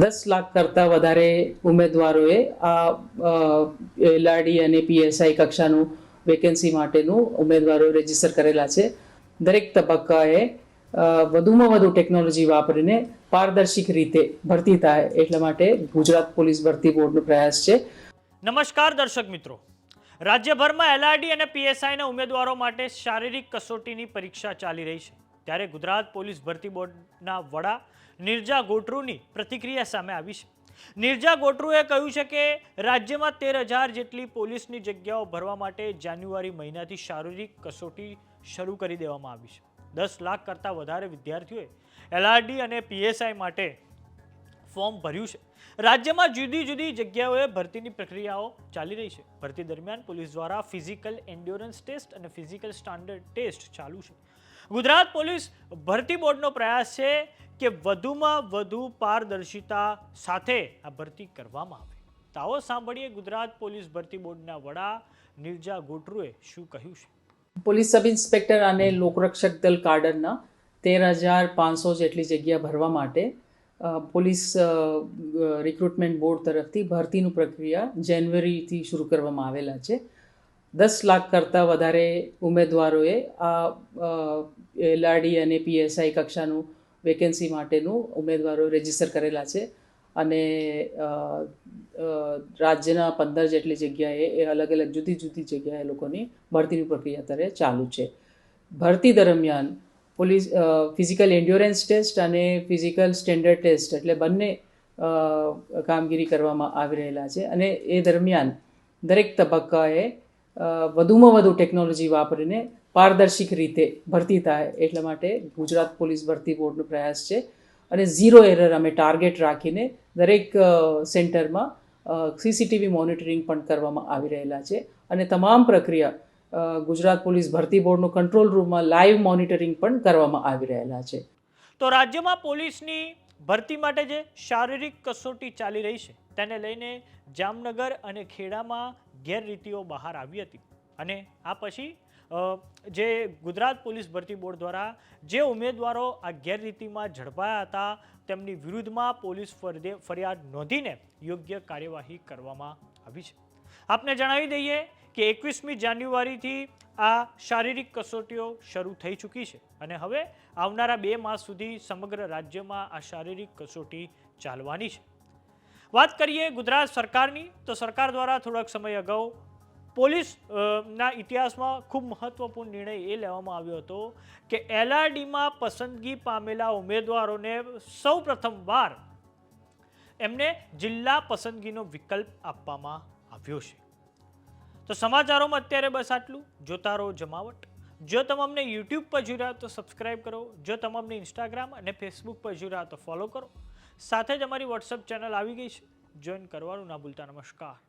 દસ લાખ કરતાં વધારે ઉમેદવારોએ આ એલઆરડી અને પીએસઆઈ કક્ષાનું વેકેન્સી માટેનું ઉમેદવારો રજિસ્ટર કરેલા છે. દરેક તબક્કાએ વધુમાં વધુ ટેકનોલોજી વાપરીને પારદર્શિક રીતે ભરતી થાય એટલા માટે ગુજરાત પોલીસ ભરતી બોર્ડનો પ્રયાસ છે. નમસ્કાર દર્શક મિત્રો. રાજ્યભરમાં એલઆરડી અને પીએસઆઈના ઉમેદવારો માટે શારીરિક કસોટીની પરીક્ષા ચાલી રહી છે. ત્યારે ગુજરાત પોલીસ ભરતી બોર્ડના વડા નિર્જા ગોટરુની પ્રતિક્રિયા સામે આવી છે. નિર્જા ગોટરુએ કહ્યું છે કે રાજ્યમાં તેર હજાર જેટલી પોલીસની જગ્યાઓ ભરવા માટે જાન્યુઆરી મહિનાથી શારીરિક કસોટી શરૂ કરી દેવામાં આવી છે. દસ લાખ કરતાં વધારે વિદ્યાર્થીઓએ એલઆરડી અને પીએસઆઈ માટે ફોર્મ ભર્યું છે. રાજ્યમાં જુદી જુદી જગ્યાઓએ ભરતીની પ્રક્રિયાઓ ચાલી રહી છે. ભરતી દરમિયાન પોલીસ દ્વારા ફિઝિકલ એન્ડ્યોરન્સ ટેસ્ટ અને ફિઝિકલ સ્ટાન્ડર્ડ ટેસ્ટ ચાલુ છે. ગુજરાત પોલીસ ભરતી બોર્ડનો પ્રયાસ છે કે વધુમાં વધુ પારદર્શિતા સાથે આ ભરતી કરવામાં આવે. તો સાંભળીએ ગુજરાત પોલીસ ભરતી બોર્ડના વડા નિર્જા ગોટરુએ શું કહ્યું છે? પોલીસ સબ ઇન્સ્પેક્ટર અને લોકરક્ષક દળ કાડરના તેર હજાર પાંચસો જેટલી જગ્યા ભરવા માટે પોલીસ રિક્રુટમેન્ટ બોર્ડ તરફથી ભરતીનું પ્રક્રિયા જાન્યુઆરીથી શરૂ કરવામાં આવેલા છે. દસ લાખ કરતાં વધારે ઉમેદવારોએ આ એલઆરડી અને પીએસઆઈ કક્ષાનું વેકેન્સી માટેનું ઉમેદવારો રજિસ્ટર કરેલા છે. અને રાજ્યના પંદર જેટલી જગ્યાએ એ અલગ અલગ જુદી જુદી જગ્યાએ લોકોની ભરતીની પ્રક્રિયા અત્યારે ચાલુ છે. ભરતી દરમિયાન પોલીસ ફિઝિકલ એન્ડ્યોરન્સ ટેસ્ટ અને ફિઝિકલ સ્ટેન્ડર્ડ ટેસ્ટ એટલે બંને કામગીરી કરવામાં આવી રહેલા છે. અને એ દરમિયાન દરેક તબક્કાએ વધુમાં વધુ ટેકનોલોજી વાપરીને પારદર્શિક રીતે ભરતી થાય એટલા માટે ગુજરાત પોલીસ ભરતી બોર્ડનો પ્રયાસ છે. અને ઝીરો એરર અમે ટાર્ગેટ રાખીને દરેક સેન્ટરમાં સીસીટીવી મોનિટરિંગ પણ કરવામાં આવી રહેલા છે. અને તમામ પ્રક્રિયા ગુજરાત પોલીસ ભરતી બોર્ડનો કંટ્રોલ રૂમમાં લાઈવ મોનિટરિંગ પણ કરવામાં આવી રહેલા છે. તો રાજ્યમાં પોલીસની ભરતી માટે જે શારીરિક કસોટી ચાલી રહી છે, તેને લઈને જામનગર અને ખેડામાં ગેરરીતિઓ બહાર આવી હતી. અને આ પછી જે ગુજરાત પોલીસ ભરતી બોર્ડ દ્વારા જે ઉમેદવારો આ ગેરરીતિમાં ઝડપાયા હતા, તેમની વિરુદ્ધમાં પોલીસ ફરદે, ફરિયાદ નોંધીને યોગ્ય કાર્યવાહી કરવામાં આવી છે. આપને જણાવી દઈએ કે એકવીસમી જાન્યુઆરીથી આ શારીરિક કસોટીઓ શરૂ થઈ ચૂકી છે અને હવે આવનારા બે માસ સુધી સમગ્ર રાજ્યમાં આ શારીરિક કસોટી ચાલવાની છે. વાત કરીએ ગુજરાત સરકારની, તો સરકાર દ્વારા થોડાક સમય અગાઉ પોલીસ ના ઇતિહાસમાં ખૂબ મહત્વપૂર્ણ નિર્ણય એ લેવામાં આવ્યો હતો કે એલઆરડીમાં પસંદગી પામેલા ઉમેદવારોને સૌ પ્રથમવાર એમને જિલ્લા પસંદગીનો વિકલ્પ આપવામાં આવ્યો છે. તો સમાચારોમાં અત્યારે બસ આટલું. જોતા રહો જમાવટ. જો તમે અમને યુટ્યુબ પર જોઈ રહ્યા તો સબસ્ક્રાઈબ કરો. જો તમે અમને ઇન્સ્ટાગ્રામ અને ફેસબુક પર જોઈ રહ્યા તો ફોલો કરો. સાથે જ અમારી વોટ્સઅપ ચેનલ આવી ગઈ છે. જોઈન કરવાનું ના ભૂલતા. નમસ્કાર.